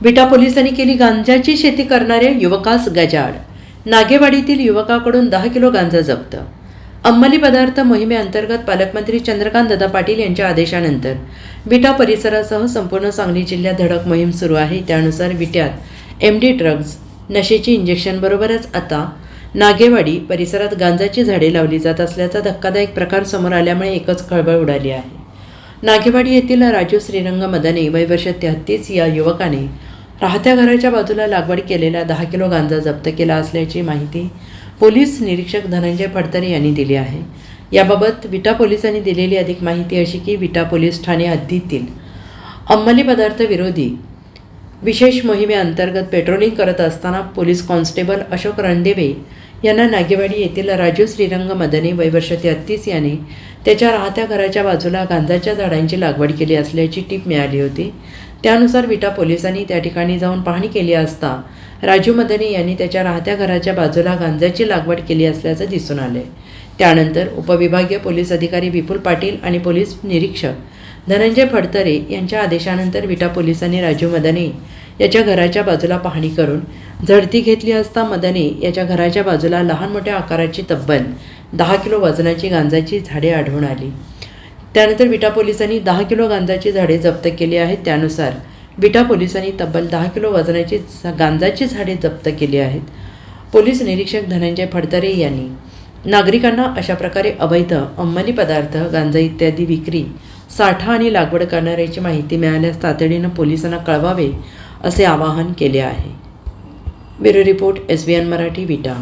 विटा पोलिसांनी केली गांजाची शेती करणाऱ्या युवकास गजाड नागेवाडीतील युवकाकडून दहा किलो गांजा जप्त. अंमली पदार्थ मोहिमेअंतर्गत पालकमंत्री चंद्रकांत दादा पाटील यांच्या आदेशानंतर विटा परिसरासह संपूर्ण सांगली जिल्ह्यात धडक मोहीम सुरू आहे. त्यानुसार विट्यात एम डी ड्रग्ज नशेची इंजेक्शनबरोबरच आता नागेवाडी परिसरात गांजाची झाडे लावली जात असल्याचा धक्कादायक प्रकार समोर आल्यामुळे एकच खळबळ उडाली आहे. नागेवाडी येथील राजू श्रीरंग मदने वय वर्ष तेहतीस या युवकाने राहत्या घराच्या बाजूला लागवड केलेला दहा किलो गांजा जप्त केला असल्याची माहिती पोलीस निरीक्षक धनंजय फडतरे यांनी दिली आहे. याबाबत विटा पोलिसांनी दिलेली अधिक माहिती अशी की विटा पोलीस ठाणे हद्दीतील अंमली पदार्थ विरोधी विशेष मोहिमेअंतर्गत पेट्रोलिंग करत असताना पोलीस कॉन्स्टेबल अशोक रणदेवे यांना नागेवाडी येथील राजू श्रीरंग मदने वयवर्ष तेहत्तीस याने त्याच्या राहत्या घराच्या बाजूला गांजाच्या झाडांची लागवड केली असल्याची टीप मिळाली होती. त्यानुसार विटा पोलिसांनी त्या ठिकाणी जाऊन पाहणी केली असता राजू मदने यांनी त्याच्या राहत्या घराच्या बाजूला गांजाची लागवड केली असल्याचं दिसून आले. त्यानंतर उपविभागीय पोलीस अधिकारी विपुल पाटील आणि पोलीस निरीक्षक धनंजय फडतरे यांच्या आदेशानंतर विटा पोलिसांनी राजू मदने याच्या घराच्या बाजूला पाहणी करून झडती घेतली असता मदने याच्या घराच्या बाजूला लहान मोठ्या आकाराची तब्बल दहा किलो वजनाची गांजाची झाडे आढळून आली. त्यानंतर विटा पोलिसांनी दहा किलो गांजाची झाडे जप्त केली आहेत. त्यानुसार विटा पोलिसांनी तब्बल दहा किलो वजनाची गांजाची झाडे जप्त केली आहेत. पोलीस निरीक्षक धनंजय फडतरे यांनी नागरिकांना अशा प्रकारे अवैध अंमली पदार्थ गांजा इत्यादी विक्री साठा आणि लागवड करणाऱ्याची माहिती मिळाल्यास तातडीनं पोलिसांना कळवावे असे आवाहन केले आहे. Bureau report S B N Marathi Vita.